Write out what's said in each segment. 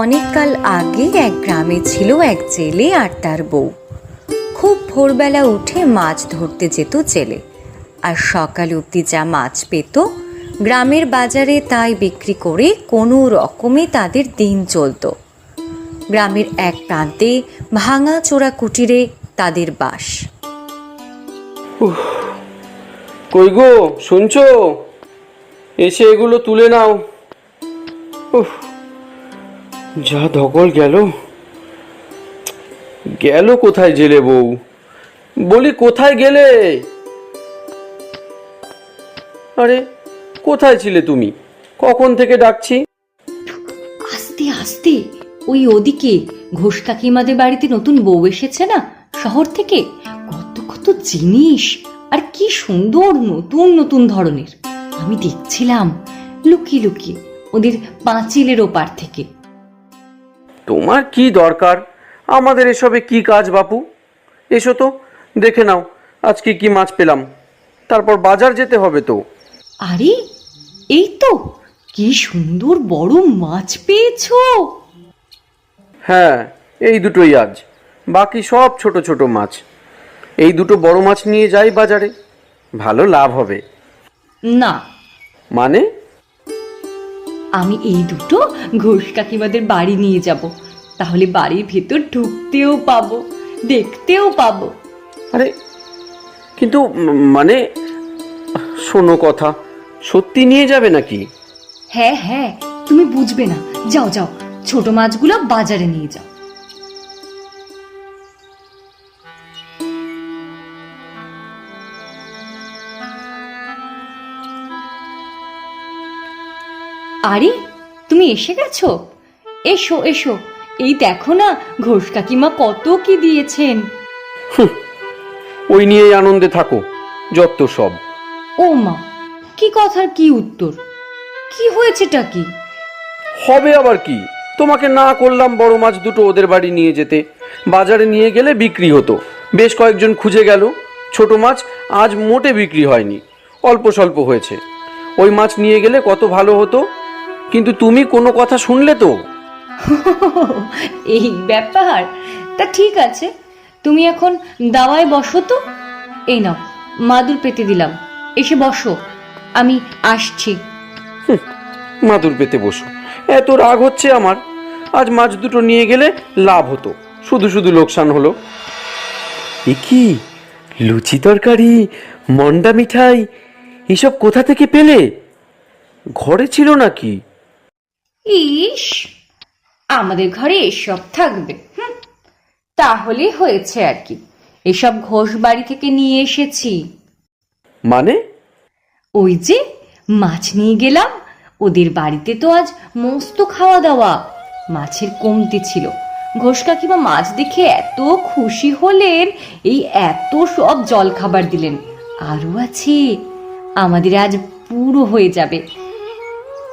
অনেককাল আগে এক গ্রামে ছিল এক জেলে আর তার বউ। খুব ভোরবেলা উঠে মাছ ধরতে যেত জেলে। আর সকাল অবধি যা মাছ পেত, গ্রামের বাজারে তাই বিক্রি করে কোনো রকমে তাদের দিন চলতো। গ্রামের এক প্রান্তে ভাঙা চোরা কুটিরে তাদের বাস। কই গো, শুনছো? এসে এগুলো তুলে নাও। উফ যা ধকল গেল। গেল কোথায় জেলে বউ? বলি কোথায় গেলে? আরে, কোথায় ছিলে তুমি? কখন থেকে ডাকছি? আস্তে আস্তে, ওই ওদিকে ঘোষ কাকিমাদের বাড়িতে নতুন বউ এসেছে না? শহর থেকে? কত কত জিনিস, আর কি সুন্দর নতুন নতুন ধরনের। আমি দেখছিলাম, লুকিয়ে লুকিয়ে, ওদের পাঁচিলের ওপার থেকে। তোমার কি দরকার? আমাদের এসবে কি কাজ বাপু? এসো তো দেখে নাও আজকে কি মাছ পেলাম। তারপর বাজার যেতে হবে তো। আরে এই তো কি সুন্দর বড় মাছ পেয়েছ। হ্যাঁ এই দুটোই আজ। বাকি সব ছোট ছোট মাছ। এই দুটো বড় মাছ নিয়ে যাই বাজারে। ভালো লাভ হবে। না। মানে? আমি এই দুটো ঘোষ কাকিমাদের বাড়ি নিয়ে যাব। তাহলে বাড়ির ভেতর ঢুকতেও পাবো দেখতেও পাবো। আরে কিন্তু মানে শোনো কথা সত্যি নিয়ে যাবে নাকি? হ্যাঁ হ্যাঁ তুমি বুঝবে না। যাও যাও ছোট মাছগুলো বাজারে নিয়ে যাও। আরে তুমি এসে গেছো? এসো এসো। এই দেখো না ঘোষ কাকিমা কত কি দিয়েছেন। ওই নিয়েই আনন্দে থাকো যত সব। ও মা কি কথার কি উত্তর? কি হয়েছেটা কি? হবে আবার কি? তোমাকে না করলাম বড় মাছ দুটো ওদের বাড়ি নিয়ে যেতে। বাজারে নিয়ে গেলে বিক্রি হতো। বেশ কয়েকজন খুঁজে গেল। ছোট মাছ আজ মোটে বিক্রি হয়নি। অল্প স্বল্প হয়েছে। ওই মাছ নিয়ে গেলে কত ভালো হতো? কিন্তু তুমি কোনো কথা শুনলে তো। এই ব্যাপার? তা ঠিক আছে। তুমি এখন দাওয়ায় বসো তো। এই নাও মাদুর পেতে দিলাম। এসে বসো আমি আসছি। মাদুর পেতে বসো। এত রাগ হচ্ছে আমার। আজ মাছ দুটো নিয়ে গেলে লাভ হতো। শুধু শুধু লোকসান হলো। এ কি? লুচি তরকারি মন্ডা মিঠাই এসব কোথা থেকে পেলে? ঘরে ছিল নাকি? ইস আমাদের ঘরে এসব থাকবে হুম, তাহলে হয়েছে আর কি। এসব ঘোষ বাড়ি থেকে নিয়ে এসেছি। মানে? ওই যে মাছ নিয়ে গেলাম ওদের বাড়িতে তো আজ মস্ত খাওয়া দাওয়া মাছের কমতি ছিল। ঘোষ কাকিমা মাছ দেখে এত খুশি হলেন এই এত সব জল খাবার দিলেন। আরও আছে আমাদের আজ পুরো হয়ে যাবে।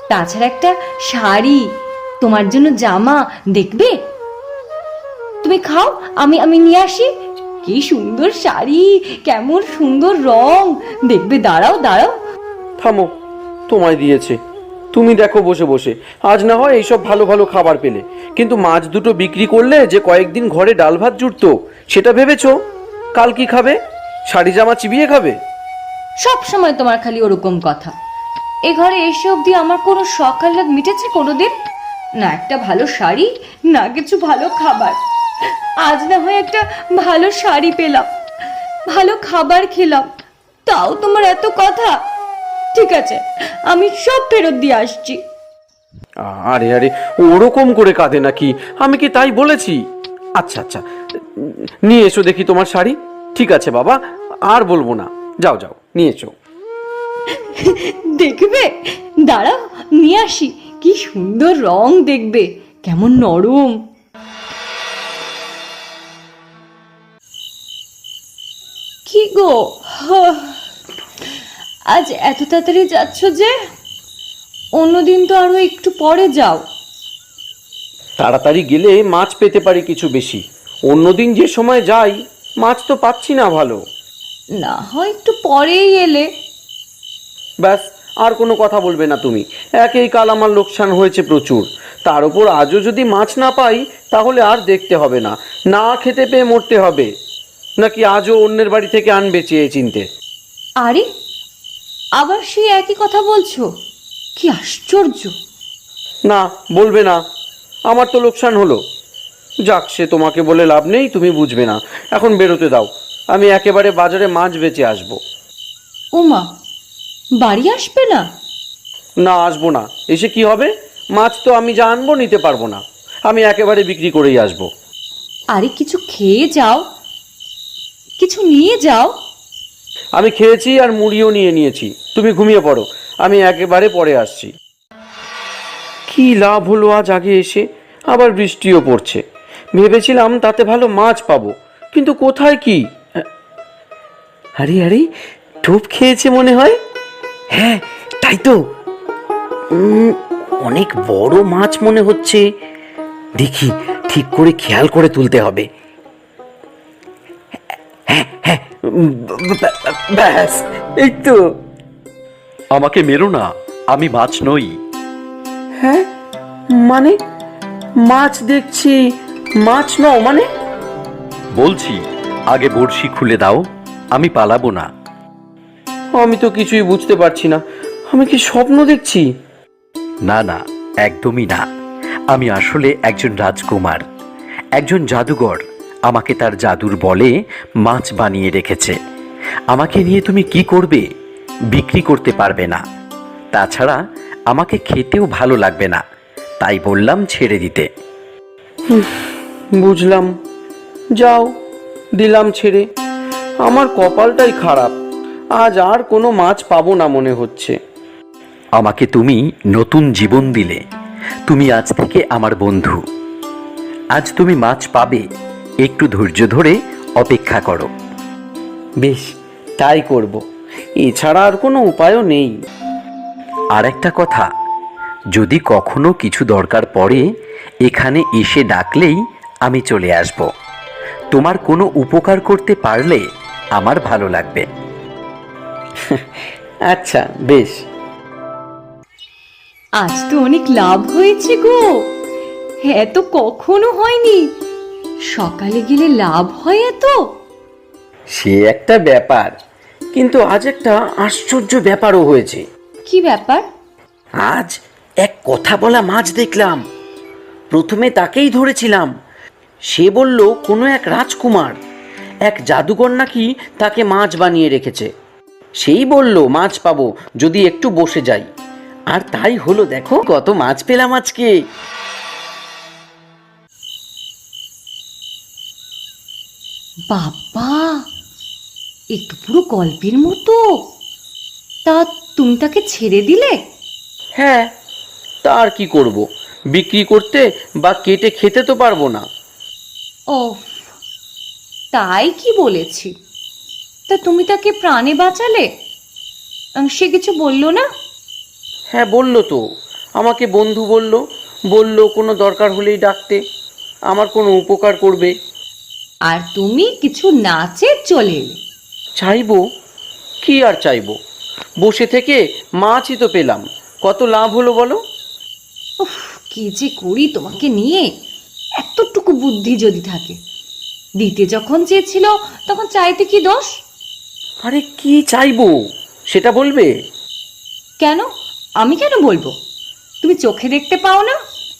তাছাড়া একটা শাড়ি তোমার জন্য জামা দেখবে? তুমি খাও আমি আমি নিয়ে আসি। কি সুন্দর শাড়ি কেমন সুন্দর রং। দেখবে দাঁড়াও দাঁড়াও। থামো তোমায় দিয়েছে। তুমি দেখো বসে বসে। আজ না হয় এইসব ভালো ভালো খাবার পেলে। কিন্তু মাছ দুটো বিক্রি করলে যে কয়েকদিন ঘরে ডাল ভাত জুটতো সেটা ভেবেছো? কাল কি খাবে? শাড়ি জামা চিবিয়ে খাবে? সব সময় তোমার খালি ওরকম কথা। এ ঘরে এসে অবধি আমার কোনো আহ্লাদ মিটেছে কোনোদিন? না একটা ভালো শাড়ি, না কিছু ভালো খাবার। আজ না হয় একটা ভালো শাড়ি পেলাম। ভালো খাবার খেলাম। তাও তোমার এত কথা? ঠিক আছে, আমি সব ফেরত দিয়ে আসছি। আরে আরে, ওরকম করে কাঁদে নাকি? আমি কি তাই বলেছি? আচ্ছা আচ্ছা নিয়ে এসো দেখি তোমার শাড়ি। ঠিক আছে বাবা, আর বলব না। যাও যাও, নিয়ে এসো। দেখবে? দাঁড়াও নিয়ে আসি। কি সুন্দর রং দেখবে। কেমন নরম। কি গো? আজ এত তাড়াতাড়ি যাচ্ছ যে? অন্যদিন তো আরও একটু পরে যাও। তাড়াতাড়ি গেলে মাছ পেতে পারি কিছু বেশি। অন্যদিন যে সময় যাই মাছ তো পাচ্ছি না ভালো। না হয় একটু পরেই এলে। ব্যাস আর কোনো কথা বলবে না তুমি। একেই কাল আমার লোকসান হয়েছে প্রচুর। তার উপর আজও যদি মাছ না পাই তাহলে আর দেখতে হবে না। না খেতে পেয়ে মরতে হবে। নাকি আজও অন্যের বাড়ি থেকে আনবে চেয়ে চিনতে। আরে আবার সেই একই কথা বলছো? কি আশ্চর্য! না বলবে না। আমার তো লোকসান হলো। যাক সে তোমাকে বলে লাভ নেই তুমি বুঝবে না। এখন বেরোতে দাও। আমি একেবারে বাজারে মাছ বেচে আসব। ওমা বাড়ি আসবে না? না আসব না। এসে কি হবে? মাছ তো আমি যা আনব নিতে পারব না। আমি একেবারে বিক্রি করেই আসব। আরে কিছু খেয়ে যাও। কিছু নিয়ে যাও। আমি খেয়েছি আর মুড়িও নিয়ে নিয়েছি। তুমি ঘুমিয়ে পড়ো। আমি একেবারে পরে আসছি। কি লাভ হলো আজ আগে এসে? আবার বৃষ্টিও পড়ছে। ভেবেছিলাম তাতে ভালো মাছ পাবো। কিন্তু কোথায় কি? আরে আরে টোপ খেয়েছে মনে হয়? হ্যাঁ তাই তো। উম, অনেক বড় মাছ মনে হচ্ছে। দেখি ঠিক করে খেয়াল করে তুলতে হবে। ব- ব- ব্যাস এই তো। আমাকে মেরো না আমি মাছ নই। হ্যাঁ মানে? মাছ দেখছি মাছ নও মানে? বলছি আগে বড়শি খুলে দাও আমি পালাবো না। আমি তো কিছুই বুঝতে পারছি না। আমি কি স্বপ্ন দেখছি? না না একদমই না। আমি আসলে একজন রাজকুমার। একজন জাদুঘর আমাকে তার জাদুর বলে মাছ বানিয়ে রেখেছে। আমাকে নিয়ে তুমি কি করবে? বিক্রি করতে পারবে না। তাছাড়া আমাকে খেতেও ভালো লাগবে না। তাই বললাম ছেড়ে দিতে। বুঝলাম। যাও দিলাম ছেড়ে। আমার কপালটাই খারাপ। আজ আর কোনো মাছ পাবো না মনে হচ্ছে। আমাকে তুমি নতুন জীবন দিলে। তুমি আজ থেকে আমার বন্ধু। আজ তুমি মাছ পাবে। একটু ধৈর্য ধরে অপেক্ষা করো। বেশ তাই করব। এছাড়া আর কোনো উপায়ও নেই। আর একটা কথা যদি কখনো কিছু দরকার পড়ে এখানে এসে ডাকলেই আমি চলে আসব। তোমার কোনো উপকার করতে পারলে আমার ভালো লাগবে। আচ্ছা বেশ। আজ তো অনেক লাভ হয়েছে গো। হ্যাঁ তো কখনো হয়নি। সকালে গেলে লাভ হয় এত? সে একটা ব্যাপার কিন্তু আজ একটা আশ্চর্য ব্যাপারও হয়েছে। কি ব্যাপার? আজ এক কথা বলা মাছ দেখলাম। প্রথমে তাকেই ধরেছিলাম। সে বলল কোনো এক রাজকুমার এক জাদুকর নাকি তাকে মাছ বানিয়ে রেখেছে। সেই বলল মাছ পাবো যদি একটু বসে যাই। আর তাই হলো দেখো কত মাছ পেলাম আজকে। বাবা এ তো পুরো গল্পের মতো। তা তুমি তাকে ছেড়ে দিলে? হ্যাঁ তা আর কি করব? বিক্রি করতে বা কেটে খেতে তো পারব না। ও তাই কি বলেছি? তা তুমি তাকে প্রাণে বাঁচালে? সে কিছু বলল না? হ্যাঁ বলল তো। আমাকে বন্ধু বলল। বলল কোনো দরকার হলেই ডাকতে। আমার কোনো উপকার করবে। আর তুমি কিছু নাচে চলে এলে। চাইব? কি আর চাইব? বসে থেকে মাছই তো পেলাম। কত লাভ হলো বলো? উফ কি যে করি তোমাকে নিয়ে? এতটুকু বুদ্ধি যদি থাকে। দিতে যখন চেয়েছিল তখন চাইতে কি দোষ? আরে কি চাইব? সেটা বলবে? কেন? আমি কেন বলব? তুমি চোখে দেখতে পাও না?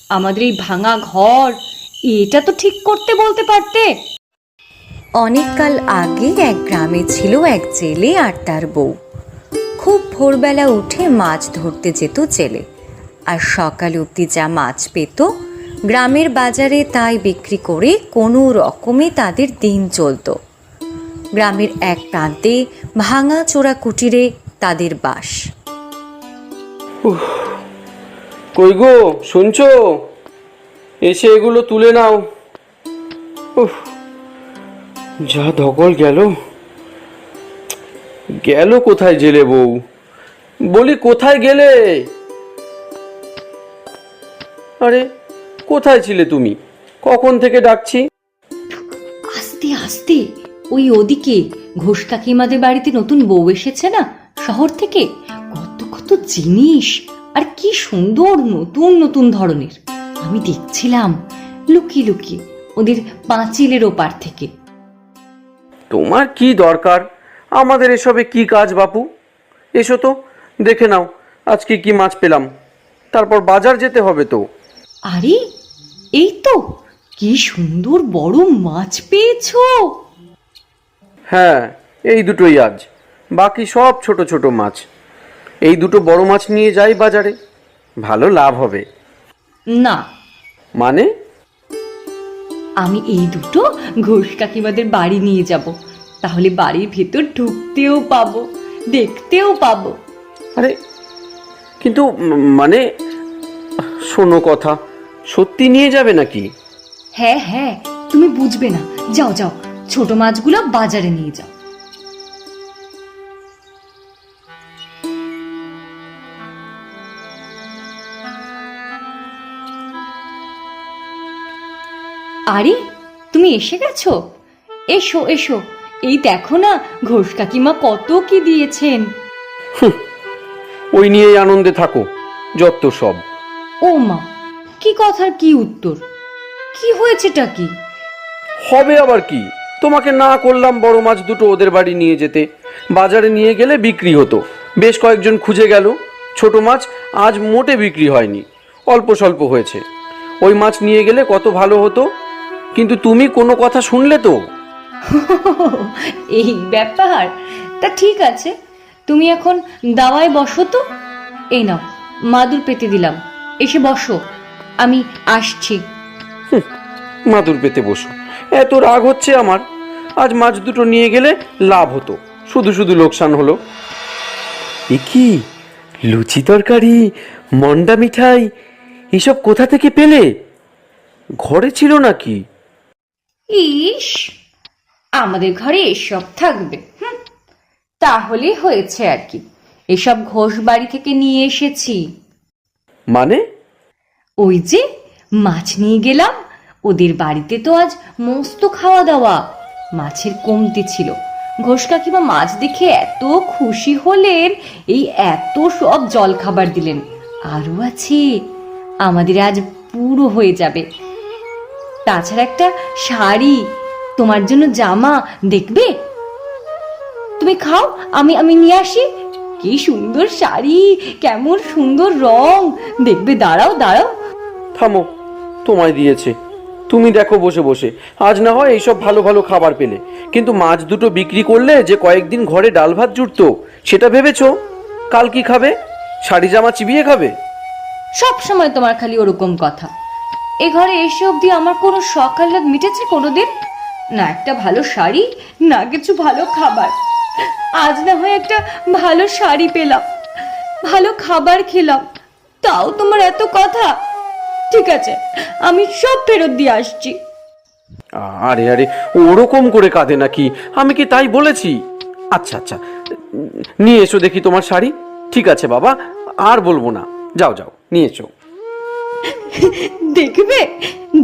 আমাদের এই ভাঙা ঘর এটা তো ঠিক করতে বলতে পারতে। অনেককাল আগে এক গ্রামে ছিল এক জেলে আর তার বউ। খুব ভোরবেলা উঠে মাছ ধরতে যেত জেলে। আর সকাল অবধি যা মাছ পেত গ্রামের বাজারে তাই বিক্রি করে কোনো রকমে তাদের দিন চলতো। গ্রামের এক প্রান্তে ভাঙা চোরা কুটিরে তাদের বাস। কই গো শুনছো? এসে এগুলো তুলে নাও। উফ, যা ধকল গেল। গেল কোথায় জেলে বউ? বলি কোথায় গেলে? আরে কোথায় ছিলে তুমি? কখন থেকে ডাকছি? আস্তে আস্তে। ওই ওদিকে ঘোষ কাকিমাদের বাড়িতে নতুন বউ এসেছে না? শহর থেকে? কত কত জিনিস। আর কি সুন্দর নতুন নতুন ধরনের। আমি দেখছিলাম। লুকিয়ে লুকিয়ে ওদের পাঁচিলের ওপার থেকে। তোমার কি দরকার? আমাদের এসবে কি কাজ বাপু? এসো তো দেখে নাও আজকে কি মাছ পেলাম। তারপর বাজার যেতে হবে তো। আরে এই তো কি সুন্দর বড় মাছ পেয়েছ। হ্যাঁ এই দুটোই আজ। বাকি সব ছোট ছোট মাছ। এই দুটো বড় মাছ নিয়ে যাই বাজারে। ভালো লাভ হবে। না। মানে? আমি এই দুটো ঘোষ কাকিমাদের বাড়ি নিয়ে যাব। তাহলে বাড়ির ভেতর ঢুকতেও পাবো দেখতেও পাবো। আরে কিন্তু মানে শোনো কথা সত্যি নিয়ে যাবে নাকি? হ্যাঁ হ্যাঁ তুমি বুঝবে না। যাও যাও ছোট মাছগুলো বাজারে নিয়ে যাও। আরে তুমি এসে গেছো? এসো এসো। এই দেখো না ঘোষ কাকিমা কত কি দিয়েছেন। ওই নিয়েই আনন্দে থাকো যত সব। ও মা কি কথার কি উত্তর? কি হয়েছেটা কি? হবে আবার কি? তোমাকে না করলাম বড় মাছ দুটো ওদের বাড়ি নিয়ে যেতে। বাজারে নিয়ে গেলে বিক্রি হতো। বেশ কয়েকজন খুঁজে গেল। ছোট মাছ আজ মোটে বিক্রি হয়নি। অল্প স্বল্প হয়েছে। ওই মাছ নিয়ে গেলে কত ভালো হতো। কিন্তু তুমি কোনো কথা শুনলে তো? এই ব্যাপার? তা ঠিক আছে। তুমি এখন দাওয়ায় বসো তো। এই নাও মাদুর পেতে দিলাম। এসে বসো। আমি আসছি। মাদুর পেতে বসো। এত রাগ হচ্ছে আমার। আজ মাছ দুটো নিয়ে গেলে লাভ হতো। শুধু শুধু লোকসান হলো। এ কি? লুচি তরকারি মন্ডা মিঠাই এসব কোথা থেকে পেলে? ঘরে ছিল নাকি? ইস আমাদের ঘরে এসব থাকবে হুম, তাহলে হয়েছে আর কি। এসব ঘোষ বাড়ি থেকে নিয়ে এসেছি। মানে? ওই যে মাছ নিয়ে গেলাম ওদের বাড়িতে তো আজ মস্ত খাওয়া দাওয়া মাছের কমতি ছিল। ঘোষ কাকিমা মাছ দেখে এত খুশি হলেন, এই এত সব জল খাবার দিলেন। আরও আছে, আমাদের আজ পুরো হয়ে যাবে। তাছাড়া একটা শাড়ি, তোমার জন্য জামা, দেখবে? তুমি খাও, আমি আমি নিয়ে আসি। কি সুন্দর শাড়ি, কেমন সুন্দর রং। দেখবে, দাঁড়াও দাঁড়াও। থামো, তোমায় দিয়েছে। তুমি দেখো বসে বসে। আজ না হয় এইসব ভালো ভালো খাবার পেলে। কিন্তু মাছ দুটো বিক্রি করলে যে কয়েকদিন ঘরে ডাল ভাত জুটতো, সেটা ভেবেছো? কাল কি খাবে? শাড়ি জামা চিবিয়ে খাবে? সব সময় তোমার খালি ওরকম কথা। এ ঘরে এসে অবধি আমার কোনো সকাল মিটেছে কোনোদিন? না একটা ভালো শাড়ি, না কিছু ভালো খাবার। আজ না হয় একটা ভালো শাড়ি পেলাম। ভালো খাবার খেলাম। তাও তোমার এত কথা? ঠিক আছে আমি সব ফেরত দিয়ে আসছি। আরে আরে ওরকম করে কাঁদে নাকি? আমি কি তাই বলেছি? আচ্ছা আচ্ছা নিয়ে এসো দেখি তোমার শাড়ি। ঠিক আছে বাবা আর বলব না। যাও যাও নিয়ে এসো। দেখবে?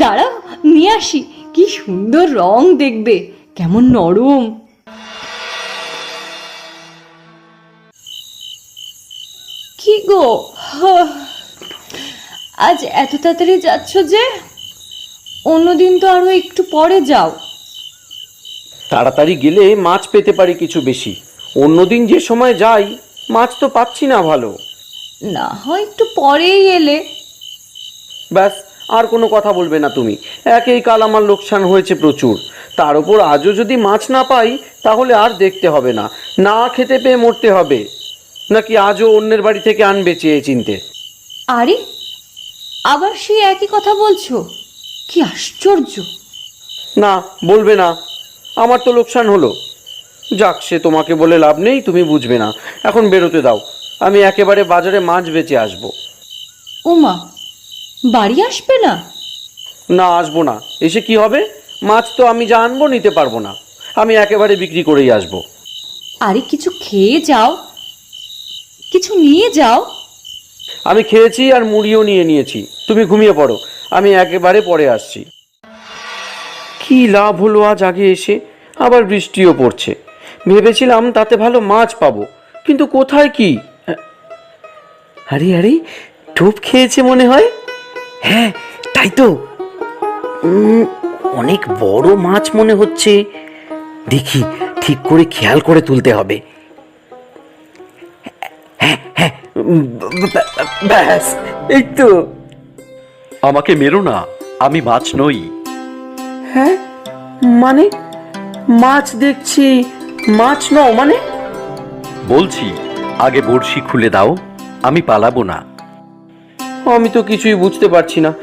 দাঁড়াও নিয়ে আসি। কি সুন্দর রং দেখবে কেমন নরম। কি গো? আজ এত তাড়াতাড়ি যাচ্ছ যে অন্যদিন তো আরও একটু পরে যাও। তাড়াতাড়ি গেলে মাছ পেতে পারি কিছু বেশি। অন্যদিন যে সময় যাই মাছ তো পাচ্ছি না ভালো। না হয় একটু পরেই এলে। ব্যাস আর কোনো কথা বলবে না তুমি। একেই কাল আমার লোকসান হয়েছে প্রচুর। তার উপর আজও যদি মাছ না পাই তাহলে আর দেখতে হবে না। না খেতে পেয়ে মরতে হবে। নাকি আজও অন্যের বাড়ি থেকে আনবে চেয়ে চিনতে। আরে আবার সেই একই কথা বলছো? কি আশ্চর্য। না বলবে না। আমার তো লোকসান হলো। যাক সে তোমাকে বলে লাভ নেই তুমি বুঝবে না। এখন বেরোতে দাও। আমি একেবারে বাজারে মাছ বেচে আসব। ওমা বাড়ি আসবে না? না আসব না। এসে কি হবে? মাছ তো আমি যা আনব নিতে পারব না। আমি একেবারে বিক্রি করেই আসব। আরে কিছু খেয়ে যাও। কিছু নিয়ে যাও। আমি খেয়েছি আর মুড়িও নিয়ে নিয়েছি। তুমি ঘুমিয়ে পড়ো। আমি একেবারে পরে আসছি। কি লাভ হলো আজ আগে এসে? আবার বৃষ্টিও পড়ছে। ভেবেছিলাম তাতে ভালো মাছ পাবো। কিন্তু কোথায় কি? আরে আরে, টোপ খেয়েছে মনে হয়? হ্যাঁ তাই তো। অনেক বড় মাছ মনে হচ্ছে। দেখি, ঠিক করে খেয়াল করে তুলতে হবে। হ্যাঁ হ্যাঁ ব্যাস এই তো আমাকে মেরো না আমি মাছ নই। হ্যাঁ? মানে? মাছ দেখছি মাছ নও মানে? বলছি আগে বড়শি খুলে দাও আমি পালাবো না। আমি তো কিছুই বুঝতে পারছি না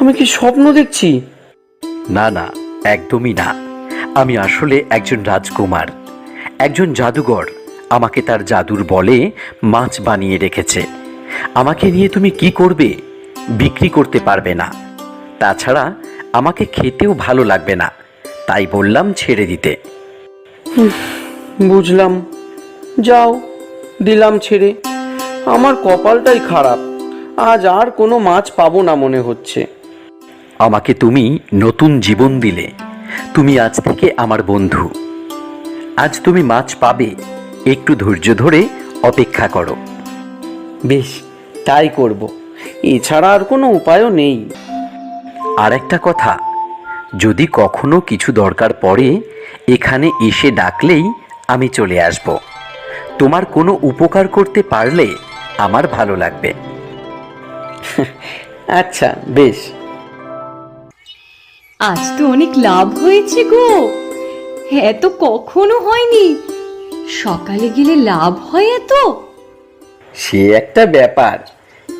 আমি কি স্বপ্ন দেখছি? না না একদমই না। আমি আসলে একজন রাজকুমার একজন জাদুঘর। আমাকে তার জাদুর বলে মাছ বানিয়ে রেখেছে। আমাকে নিয়ে তুমি কি করবে? বিক্রি করতে পারবে না। তাছাড়া আমাকে খেতেও ভালো লাগবে না। তাই বললাম ছেড়ে দিতে। বুঝলাম। যাও দিলাম ছেড়ে। আমার কপালটাই খারাপ। আজ আর কোনো মাছ পাবো না মনে হচ্ছে। আমাকে তুমি নতুন জীবন দিলে। তুমি আজ থেকে আমার বন্ধু। আজ তুমি মাছ পাবে। একটু ধৈর্য ধরে অপেক্ষা করো। বেশ তাই করব। এছাড়া আর কোনো উপায়ও নেই। আর একটা কথা যদি কখনো কিছু দরকার পড়ে এখানে এসে ডাকলেই আমি চলে আসব। তোমার কোনো উপকার করতে পারলে আমার ভালো লাগবে। আচ্ছা বেশ। আজ তো অনেক লাভ হয়েছে গো। হ্যাঁ তো কখনো হয়নি। সকালে গেলে লাভ হয় এত? সে একটা ব্যাপার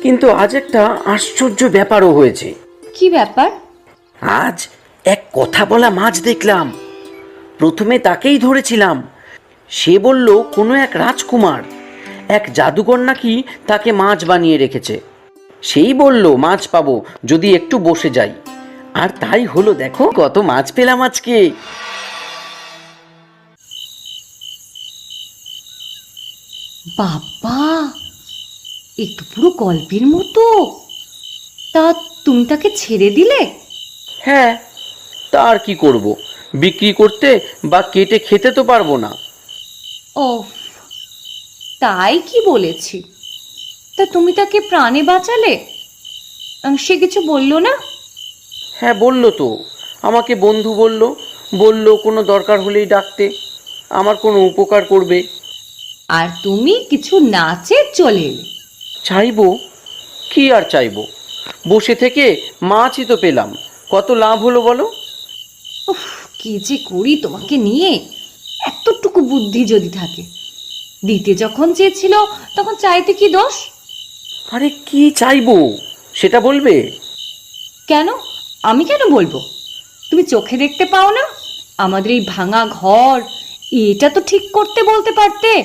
কিন্তু আজ একটা আশ্চর্য ব্যাপারও হয়েছে। কি ব্যাপার? আজ এক কথা বলা মাছ দেখলাম। প্রথমে তাকেই ধরেছিলাম। সে বলল কোনো এক রাজকুমার এক জাদুকর নাকি তাকে মাছ বানিয়ে রেখেছে। সেই বলল মাছ পাবো যদি একটু বসে যাই। আর তাই হলো দেখো কত মাছ পেলাম আজকে। বাবা একটু পুরো গল্পের মতো। তা তুমি তাকে ছেড়ে দিলে? হ্যাঁ তা আর কি করব? বিক্রি করতে বা কেটে খেতে তো পারব না। ও তাই কি বলেছি? তা তুমি তাকে প্রাণে বাঁচালে? সে কিছু বলল না? হ্যাঁ বলল তো। আমাকে বন্ধু বলল বলল কোনো দরকার হলেই ডাকতে। আমার কোনো উপকার করবে। আর তুমি কিছু নাচে চলে এলে। চাইব? কি আর চাইব? বসে থেকে মাছই তো পেলাম। কত লাভ হলো বলো? উফ কি যে করি তোমাকে নিয়ে? এতটুকু বুদ্ধি যদি থাকে। দিতে যখন চেয়েছিল তখন চাইতে কি দোষ? আরে কি চাইব? সেটা বলবে? কেন? আমি কেন বলব? তুমি চোখে দেখতে পাও না? আমাদের এই ভাঙা ঘর এটা তো ঠিক করতে বলতে পারতে।